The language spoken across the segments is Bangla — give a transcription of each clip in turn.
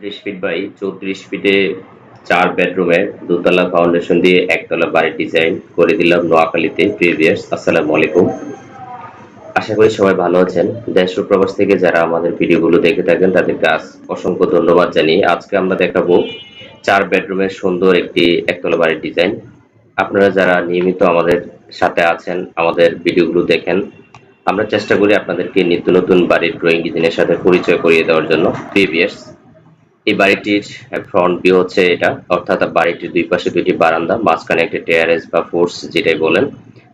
ত্রিশ ফিট বাই চৌত্রিশ ফিটে চার বেডরুমের দোতলা ফাউন্ডেশন দিয়ে একতলা বাড়ির ডিজাইন করে দিলাম নোয়াখালীতে প্রিভিয়াস। আসসালামু আলাইকুম। আশা করি সবাই ভালো আছেন। দেশ ও প্রবাস থেকে যারা আমাদের ভিডিওগুলো দেখে থাকেন, তাদেরকে আজ অসংখ্য ধন্যবাদ জানিয়ে আজকে আমরা দেখাবো চার বেডরুমের সুন্দর একটি একতলা বাড়ির ডিজাইন। আপনারা যারা নিয়মিত আমাদের সাথে আছেন, আমাদের ভিডিওগুলো দেখেন, আমরা চেষ্টা করি আপনাদেরকে নিত্য নতুন বাড়ির ড্রয়িং ডিজাইনের সাথে পরিচয় করিয়ে দেওয়ার জন্য প্রিভিয়াস। এই বাড়িটির ফ্রন্ট ভিউ হচ্ছে এটা, অর্থাৎ বাড়িটির দুই পাশে দুইটি বারান্দা, মাঝখানে একটি টেয়ারেস বা ফোর্স যেটাই বলেন।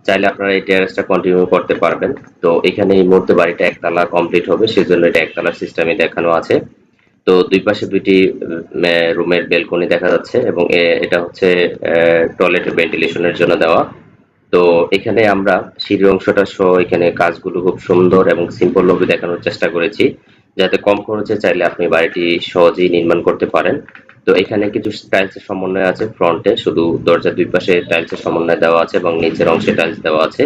চাইলে আপনারা এই টেয়ারেসটা কন্টিনিউ করতে পারবেন। তো এখানে এই মুহূর্তে বাড়িটা একতলা কমপ্লিট হবে, সেজন্য এটা একতলা সিস্টেমে দেখানো আছে। তো দুই পাশে দুইটি রুমের বেলকনি দেখা যাচ্ছে এবং এটা হচ্ছে টয়লেট ভেন্টিলেশনের জন্য দেওয়া। তো এখানে আমরা সিঁড়ির অংশটা সহ এখানে কাজগুলো খুব সুন্দর এবং সিম্পল ভাবে দেখানোর চেষ্টা করেছি। যাতে কম খরচে চাইলে আপনি বাড়িটি সহজেই নির্মাণ করতে পারেন। তো এখানে কিছু টাইলসের সমন্বয় আছে ফ্রন্টে, শুধু দরজার দুই পাশে টাইলসের সমন্বয় দেওয়া আছে এবং নিচের অংশে টাইলস দেওয়া আছে।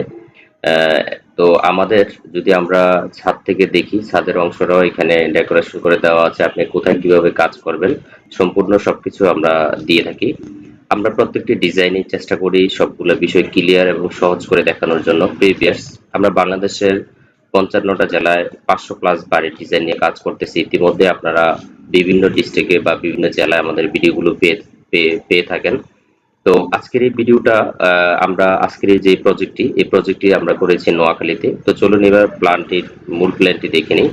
তো আমাদের যদি আমরা ছাদ থেকে দেখি, ছাদের অংশটাও এখানে ডেকোরেশন করে দেওয়া আছে। আপনি কোথায় কীভাবে কাজ করবেন, সম্পূর্ণ সবকিছু আমরা দিয়ে থাকি। আমরা প্রত্যেকটি ডিজাইনিং চেষ্টা করি সবগুলো বিষয় ক্লিয়ার এবং সহজ করে দেখানোর জন্য। প্রিভিয়াস, আমরা বাংলাদেশের পঞ্চান্নটা জেলায় পাঁচশো প্লাস বাড়ির ডিজাইন নিয়ে কাজ করতেছি। ইতিমধ্যে আপনারা বিভিন্ন ডিস্ট্রিক্টে বা বিভিন্ন জেলায় আমাদের ভিডিওগুলো পেয়ে পেয়ে থাকেন। তো আজকের এই ভিডিওটা আমরা আজকের যে প্রজেক্টটি এই প্রজেক্টটি আমরা করেছি নোয়াখালীতে। তো চলুন এবার প্ল্যানটির মূল প্ল্যানটি দেখে নিই।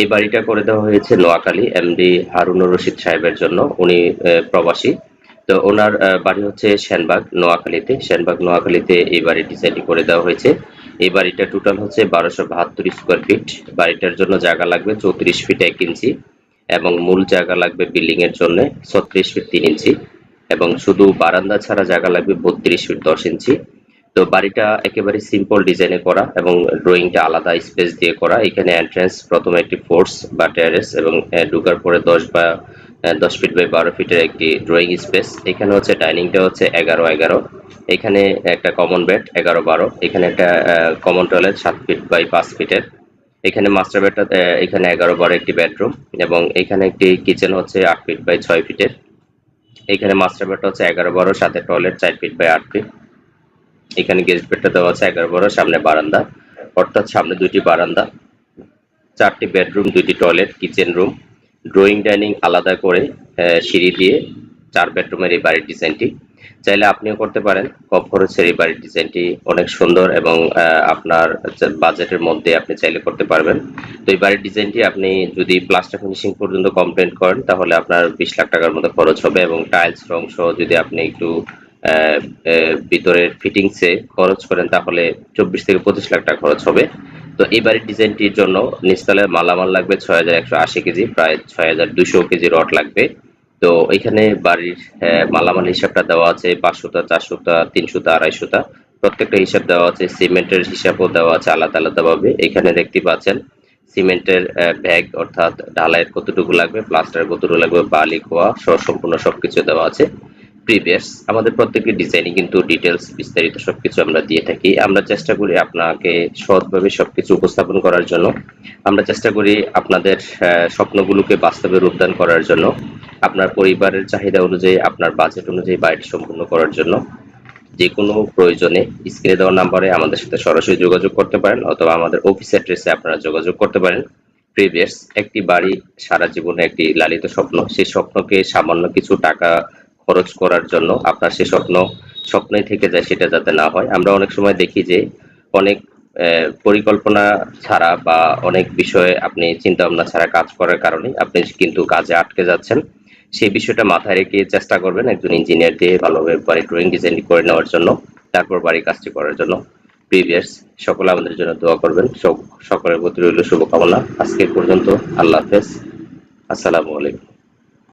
এই বাড়িটা করে দেওয়া হয়েছে নোয়াখালী এমডি হারুনুর রশিদ সাহেবের জন্য। উনি প্রবাসী। তো ওনার বাড়ি হচ্ছে শ্যানবাগ নোয়াখালীতে। শ্যানবাগ নোয়াখালীতে এই বাড়ির ডিজাইনটি করে দেওয়া হয়েছে। এই বাড়িটা টোটাল হচ্ছে বারোশো বাহাত্তর স্কোয়ার ফিট বাড়িটার জন্য জায়গা লাগবে চৌত্রিশ ফিট এক ইঞ্চি এবং মূল জায়গা লাগবে বিল্ডিং এর জন্য ছত্রিশ ফিট তিন ইঞ্চি এবং শুধু বারান্দা ছাড়া জায়গা লাগবে বত্রিশ ফিট দশ ইঞ্চি। তো বাড়িটা একেবারে সিম্পল ডিজাইনে করা এবং ড্রয়িংটা আলাদা স্পেস দিয়ে করা। এখানে এন্ট্রেন্স প্রথমে একটি ফোর্স বা টেরেস এবং ঢুকার পরে দশ বা দশ ফিট বাই বারো ফিটের একটি ড্রয়িং স্পেস এখানে হচ্ছে ডাইনিংটা হচ্ছে এগারো এগারো। এখানে একটা কমন বেড এগারো বারো। এখানে একটা কমন টয়লেট সাত ফিট বাই পাঁচ ফিটের এখানে মাস্টার বেডটা এখানে এগারো বারো একটি বেডরুম এবং এখানে একটি কিচেন হচ্ছে আট ফিট বাই ছয় ফিটের এখানে মাস্টার বেডটা হচ্ছে এগারো বারো, সাথে টয়লেট চার ফিট বাই আট ফিট এখানে গেস্ট বেডটা দেওয়া আছে এগারো বারো, সামনে বারান্দা। অর্থাৎ সামনে দুইটি বারান্দা। চারটি বেডরুম দুইটি toilet kitchen room drawing dining আলাদা করে সিঁড়ি দিয়ে চার বেডরুমের এই বাড়ির ডিজাইনটি চাইলে আপনিও করতে পারেন, কম খরচের এই বাড়ির ডিজাইনটি অনেক সুন্দর এবং আপনার বাজেটের মধ্যে আপনি চাইলে করতে পারবেন। তো এই বাড়ির ডিজাইনটি আপনি যদি প্লাস্টার ফিনিশিং পর্যন্ত কমপ্লেন করেন, তাহলে আপনার বিশ লাখ টাকার মতো খরচ হবে এবং টাইলস রং সহ যদি আপনি একটু ভিতরের ফিটিংসে খরচ করেন, তাহলে চব্বিশ থেকে পঁচিশ লাখ টাকা খরচ হবে। তো এই বাড়ির ডিজাইনটির জন্য নিচতলায় মালামাল লাগবে ছয় হাজার একশো আশি কেজি, প্রায় ছয় হাজার দুশো কেজি রড লাগবে। তো এখানে বাড়ির মালামাল হিসাবটা দেওয়া আছে, পাঁচশোটা, চারশোটা, তিনশোটা, আড়াইশোটা। প্রত্যেকটা হিসাব দেওয়া আছে, সিমেন্টের হিসাবও দেওয়া আছে আলাদা আলাদাভাবে এখানে দেখতে পাচ্ছেন সিমেন্টের ব্যাগ, অর্থাৎ ঢালাইয়ের কতটুকু লাগবে প্লাস্টার কতটুকু লাগবে, বালি, খোয়া সহ সম্পূর্ণ সবকিছু দেওয়া আছে। প্রিভিয়াস আমাদের প্রত্যেকটি ডিজাইনে কিন্তু ডিটেলস বিস্তারিত সবকিছু আমরা দিয়ে থাকি। আমরা চেষ্টা করি আপনাকে সৎভাবে সবকিছু উপস্থাপন করার জন্য। আমরা চেষ্টা করি আপনাদের স্বপ্নগুলোকে বাস্তবে রূপদান করার জন্য, আপনার পরিবারের চাহিদা অনুযায়ী, আপনার বাজেট অনুযায়ী বাড়িটি সম্পূর্ণ করার জন্য। যে কোনো প্রয়োজনে স্ক্রিনে দেওয়া নাম্বারে আমাদের সাথে সরাসরি যোগাযোগ করতে পারেন, অথবা আমাদের অফিস অ্যাড্রেসে আপনারা যোগাযোগ করতে পারেন। প্রিভিয়াস একটি বাড়ি সারা জীবনে একটি লালিত স্বপ্ন। সেই স্বপ্নকে সামান্য কিছু টাকা খরচ করার জন্য আপনার সে স্বপ্ন, স্বপ্নই থেকে যায় সেটা যাতে না হয়। আমরা অনেক সময় দেখি যে অনেক পরিকল্পনা ছাড়া বা অনেক বিষয়ে আপনি চিন্তা ভাবনা ছাড়া কাজ করার কারণে আপনি কিন্তু কাজে আটকে যাচ্ছেন। সেই বিষয়টা মাথায় রেখে চেষ্টা করবেন একজন ইঞ্জিনিয়ার দিয়ে ভালোভাবে বাড়ি ড্রয়িং ডিজাইন করে নেওয়ার জন্য, তারপর বাড়ির কাজটি করার জন্য। প্রিভিয়াস সকলে আমাদের জন্য দোয়া করবেন। সকলের প্রতি রইল শুভকামনা। আজকে পর্যন্ত আল্লাহ হাফেজ। আসসালামু আলাইকুম।